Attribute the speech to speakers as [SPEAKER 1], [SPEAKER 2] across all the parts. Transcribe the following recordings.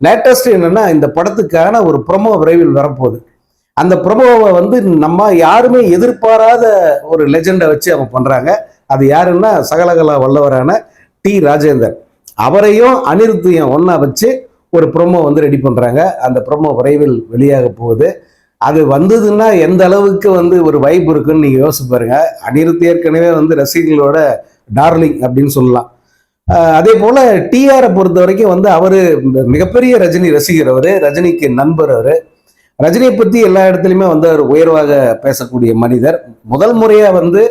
[SPEAKER 1] Latest என்னென்னா இந்த படத்துக்கான ஒரு ப்ரொமோ விரைவில் வரப்போகுது. அந்த ப்ரொமோவை வந்து நம்ம யாருமே எதிர்பாராத ஒரு லெஜெண்டை வச்சு அவங்க பண்ணுறாங்க அது யாருன்னா சகலகலா வல்லவரான டி ராஜேந்தர். அவரையும் அனிருத்தையும் ஒன்றா வச்சு ஒரு ப்ரொமோ வந்து ரெடி பண்ணுறாங்க அந்த ப்ரொமோ விரைவில் வெளியாக போகுது. அது வந்ததுன்னா எந்த அளவுக்கு வந்து ஒரு வைப் இருக்குன்னு நீங்கள் யோசிச்சு பாருங்க. அனிருத் ஏற்கனவே வந்து ரசிகர்களோட டார்லிங் அப்படின்னு சொல்லலாம். அதே போல டிஆரை பொறுத்த வரைக்கும் வந்து அவரு மிகப்பெரிய ரஜினி ரசிகர் அவரு ரஜினிக்கு நண்பர் அவரு. ரஜினியை பத்தி எல்லா இடத்துலையுமே வந்து அவர் உயர்வாக பேசக்கூடிய மனிதர். முதல் முறையா வந்து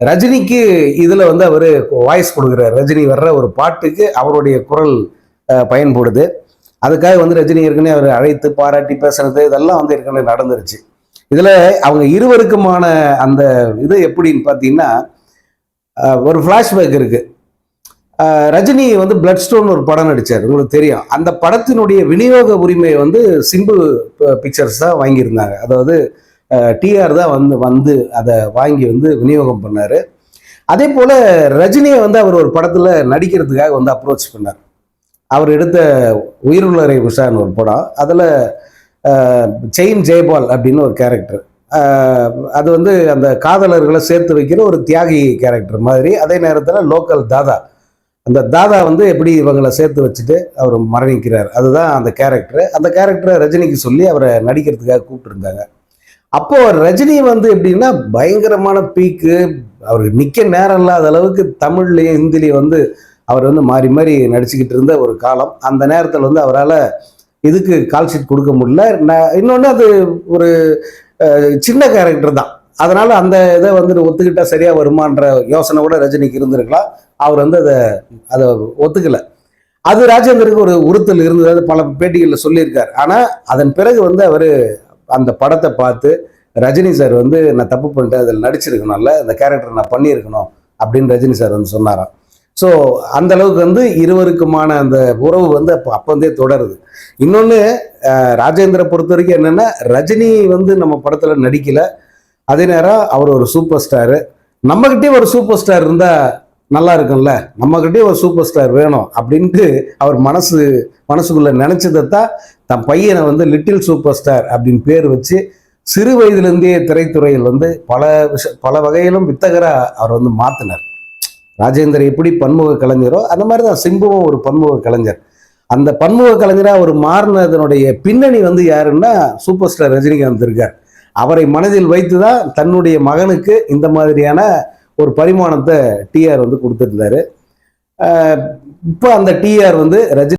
[SPEAKER 1] ரஜினிக்கு இதுல வந்து அவரு வாய்ஸ் கொடுக்குறார். ரஜினி வர்ற ஒரு பாட்டுக்கு அவருடைய குரல் பயன்படுது. அதுக்காக வந்து ரஜினி ஏற்கனவே அவர் அழைத்து பாராட்டி பேசுறது இதெல்லாம் வந்து ஏற்கனவே நடந்துருச்சு. இதுல அவங்க இருவருக்குமான அந்த இது எப்படின்னு பார்த்தீங்கன்னா ஒரு ஃப்ளாஷ்பேக் இருக்கு. ரஜினி வந்து பிளட் ஸ்டோன் ஒரு படம் நடித்தார் உங்களுக்கு தெரியும். அந்த படத்தினுடைய விநியோக உரிமையை வந்து சிம்பிள் பிக்சர்ஸ் தான் வாங்கியிருந்தாங்க. அதாவது டிஆர் தான் வந்து வந்து அதை வாங்கி வந்து விநியோகம் பண்ணார். அதே போல் ரஜினியை வந்து அவர் ஒரு படத்தில் நடிக்கிறதுக்காக வந்து அப்ரோச் பண்ணார். அவர் எடுத்த உயிருள்ளரை உஷான்னு ஒரு படம். அதில் செயின் ஜெயபால் அப்படின்னு ஒரு கேரக்டர் அது வந்து அந்த காதலர்களை சேர்த்து வைக்கிற ஒரு தியாகி கேரக்டர் மாதிரி. அதே நேரத்தில் லோக்கல் தாதா. அந்த தாதா வந்து எப்படி இவங்களை சேர்த்து வச்சுட்டு அவர் மரணிக்கிறார் அதுதான் அந்த கேரக்டர் அந்த கேரக்டரை ரஜினிக்கு சொல்லி அவரை நடிக்கிறதுக்காக கூப்பிட்டுருந்தாங்க. அப்போ ரஜினி வந்து எப்படின்னா பயங்கரமான பீக்கு அவருக்கு நிற்க நேரம் இல்லாத அளவுக்கு தமிழ்லையும் ஹிந்திலையும் வந்து அவர் வந்து மாறி மாறி நடிச்சுக்கிட்டு இருந்த ஒரு காலம். அந்த நேரத்தில் வந்து அவரால் இதுக்கு கால்ஷீட் கொடுக்க முடியல. நான் இன்னொன்று அது ஒரு சின்ன கேரக்டர் தான். அதனால் அந்த இதை வந்து ஒத்துக்கிட்டா சரியாக வருமான்ற யோசனை கூட ரஜினிக்கு இருந்திருக்கலாம். அவர் வந்து அதை அதை ஒத்துக்கலை. அது ராஜேந்தருக்கு ஒரு உறுத்தல் இருந்தது. பல பேட்டிகளில் சொல்லியிருக்கார். ஆனால் அதன் பிறகு வந்து அவர் அந்த படத்தை பார்த்து ரஜினி சார் வந்து நான் தப்பு பண்ணிட்டேன். அதில் நடிச்சிருக்கணும்ல. அந்த கேரக்டர் நான் பண்ணியிருக்கணும். அப்படின்னு ரஜினி சார் வந்து சொன்னாராம். ஸோ அந்த அளவுக்கு வந்து இருவருக்குமான அந்த உறவு வந்து அப்போ அப்போந்தே தொடருது. இன்னொன்று ராஜேந்திர பொறுத்த வரைக்கும் என்னென்னா ரஜினி வந்து நம்ம படத்தில் நடிக்கலை. அதே நேரம் அவர் ஒரு சூப்பர் ஸ்டாரு நம்மகிட்டயே ஒரு சூப்பர் ஸ்டார் இருந்தால் நல்லா இருக்கும்ல. நம்மகிட்டயே ஒரு சூப்பர் ஸ்டார் வேணும் அப்படின்ட்டு அவர் மனசு மனசுக்குள்ளே நினச்சதைத்தான் தான் தன் பையனை வந்து லிட்டில் சூப்பர் ஸ்டார் அப்படின்னு பேர் வச்சு சிறு வயதிலிருந்தே திரைத்துறையில் வந்து பல விஷ பல வகையிலும் வித்தகராக அவர் வந்து மாற்றினார் ராஜேந்தர் எப்படி பன்முக கலைஞரோ அந்த மாதிரி தான் சிம்புவும் ஒரு பன்முக கலைஞர். அந்த பன்முக கலைஞராக அவர் மாறினதனுடைய பின்னணி வந்து யாருன்னா சூப்பர் ஸ்டார் ரஜினிகாந்த் இருக்கார். அவரை மனதில் வைத்து தான் தன்னுடைய மகனுக்கு இந்த மாதிரியான ஒரு பரிமாணத்தை டிஆர் வந்து கொடுத்துருந்தாரு. இப்போ அந்த டிஆர் வந்து ரஜினி